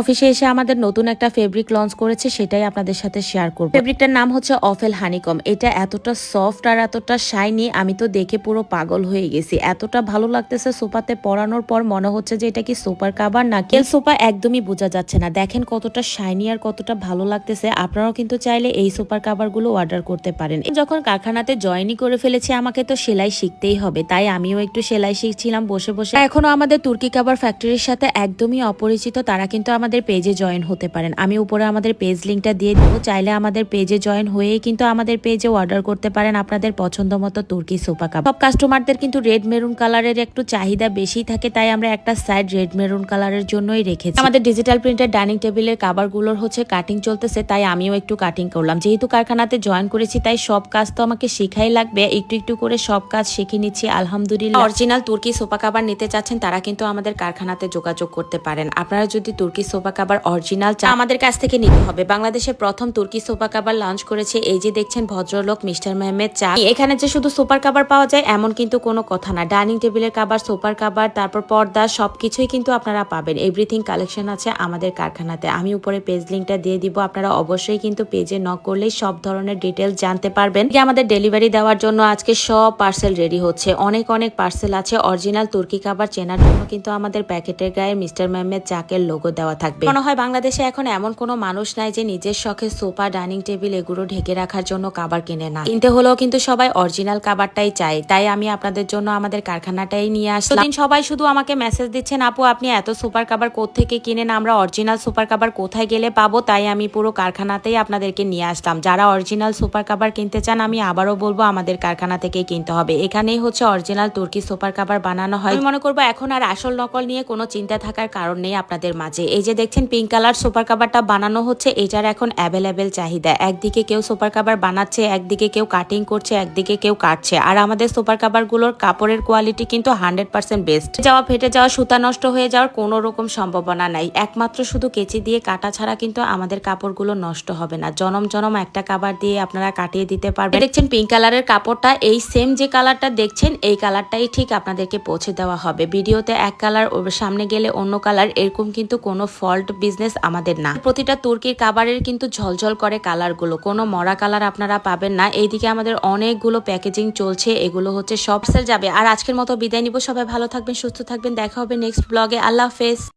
অফিসে এসে আমাদের নতুন একটা ফেব্রিক লঞ্চ করেছে, সেটাই আপনাদের সাথে শেয়ার করব। ফেব্রিকটার নাম হচ্ছে অফেল হানিকম এটা এতটা সফট আর এতটা শাইনি আমি তো দেখে পুরো পাগল হয়ে গেছি। এতটা ভালো লাগতেছে সোফাতে পরানোর পর মনে হচ্ছে যে এটা কি সুপার না কেল সোফা একদমই বোঝা যাচ্ছে না। দেখেন কতটা শাইনি আর কতটা ভালো লাগতেছে। আপনারাও কিন্তু চাইলে এই সুপার কাভারগুলো অর্ডার করতে পারেন। যখন কারখানাতে জয়েনই করে ফেলেছি, আমাকে তো সেলাই শিখতেই হবে, তাই আমিও একটু সেলাই শিখছিলাম বসে বসে। এখনও আমাদের তুর্কি কাবার ফ্যাক্টরির সাথে একদমই অপরিচিত, তারা কিন্তু আমাদের পেজে জয়েন হতে পারেন। আমি উপরে আমাদের পেজ লিঙ্কটা দিয়ে দেবো, চাইলে আমাদের পেজে জয়েন হয়েই কিন্তু আমাদের পেজে অর্ডার করতে পারেন আপনাদের পছন্দ মতো তুর্কি সোফা কাপ সব কাস্টমারদের কিন্তু রেড মেরুন কালারের একটু চাহিদা বেশি থাকে, তাই আমরা একটা সাইড রেড মেরুন কালারের জন্যই রেখেছি। আমাদের ডিজিটাল প্রিন্টের ডাইনিং টেবিলের কাবারগুলোর হচ্ছে কাটিং চলতেছে, তাই আমিও একটু কাটিং করলাম। যেহেতু কারখানাতে জয়েন করেছি, তাই সব কাজ তো আমাকে শিখাই লাগবে। একটু একটু করে সব কাজ শিখে নিচ্ছি, আলহামদুলিল্লাহ। অরিজিনাল তুর্কি সোফা কাবার নিতে চাচ্ছেন, তারা কিন্তু আমাদের কারখানাতে যোগাযোগ করতে পারেন। আপনারা যদি তুর্কি সোফা কাবার অরিজিনাল চা আমাদের কাছ থেকে নিতে হবে। বাংলাদেশের প্রথম তুর্কি সোফা কাবার লঞ্চ করেছে এই যে দেখছেন ভদ্রলোক মিস্টার মেহমেদ চা। এখানে যে শুধু সুপার কাবার পাওয়া যায় এমন কিন্তু কোনো কথা না। ডাইনিং টেবিলের কাবার সুপার কাবার তারপর পর্দা সবকিছুই কিন্তু আপনারা পাবেন। এভরিথিং কালেকশন আছে আমাদের কারখানাতে। আমি উপরে পেজ লিঙ্কটা দিয়ে দিব। আপনারা অবশ্যই কিন্তু পেজে নক করলেই সব ধরনের ডিটেলস জানতে পারবেন। যে আমাদের ডেলিভারি দেওয়ার জন্য আজকে সব পার্সেল রেডি হচ্ছে। অনেক অনেক পার্সেল আছে। অরিজিনাল তুর্কি কাবার চেনার জন্য কিন্তু আমাদের প্যাকেটের গায়ে মিস্টার মেহমেদ চাকের লোগো দেওয়া থাকবে। মনে হয় বাংলাদেশে এখন এমন কোনো মানুষ নাই যে নিজের শখে সোফা, ডাইনিং টেবিল এগুলো ঢেকে রাখার জন্য কাবার কিনে না। কিনতে হলেও কিন্তু সবাই অরিজিনাল কাবারটাই চাই তাই আমি আপনাদের জন্য আমাদের কারখানাটাই নিয়ে আসলাম। সবাই শুধু আমাকে মেসেজ দিচ্ছেন, আপু, আপনি এত সুপার কাবার থেকে কিনেন? আমরা অরিজিনাল সুপার কাবার কোথায় গেলে পাবো? তাই আমি পুরো কারখানাতেই আপনাদেরকে নিয়ে আসলাম। যারা অরিজিনাল সুপার কাবার কিনতে চান, আমি আবারও বলব আমাদের কারখানা থেকেই কিনতে হবে। এখানেই হচ্ছে অরিজিনাল তুর্কি সুপার কাবার বানানো হয়। মনে করব এখন আর আসল নকল নিয়ে কোনো চিন্তা থাকার কারণ নেই আপনাদের মাঝে। এই যে দেখছেন পিঙ্ক কালার সুপার কাবারটা বানানো হচ্ছে, এটার এখন অ্যাভেলেবেল চাহিদা। একদিকে কেউ সুপার কাবার বানাচ্ছে, একদিকে কেউ কাটিং করছে, একদিকে কেউ কাটছে। আর আমাদের সুপার কাবারগুলোর কাপড়ের কোয়ালিটি কিন্তু হান্ড্রেড পার্সেন্ট বেস্ট যাওয়া, ফেটে যাওয়া, সুতা নষ্ট হয়ে যাওয়ার কোনো রকম সম্ভাবনা নাই। একমাত্র শুধু কেচি দিয়ে কাটা ছাড়া কিন্তু আমাদের কাপড়গুলো নষ্ট হবে না। জনম জনম একটা কাবার দিয়ে আপনারা কাটিয়ে দিতে পারবেন। দেখছেন পিঙ্ক কালারের কাপড়টা, এই সেম যে কালারটা দেখছেন, এই কালারটাই ঠিক আপনাদেরকে পৌঁছে দেওয়া হবে। ভিডিওতে এক কালার সামনে গেলে অন্য কালার এরকম কিন্তু কোনো ফল্ট বিজনেস আমাদের না। প্রতিটা তুর্কির কাবারের কিন্তু ঝলঝল করে কালারগুলো। কোনো মরা কালার আপনারা পাবেন না। এইদিকে আমাদের অনেকগুলো প্যাকেজিং চলছে। এগুলো হচ্ছে সব সেল যাবে। আর আজকের মতো বিদায় নিব। সবাই ভালো থাকবেন, সুস্থ থাকবেন। দেখা হবে নেক্সট ব্লগে। আল্লাহ হাফেজ।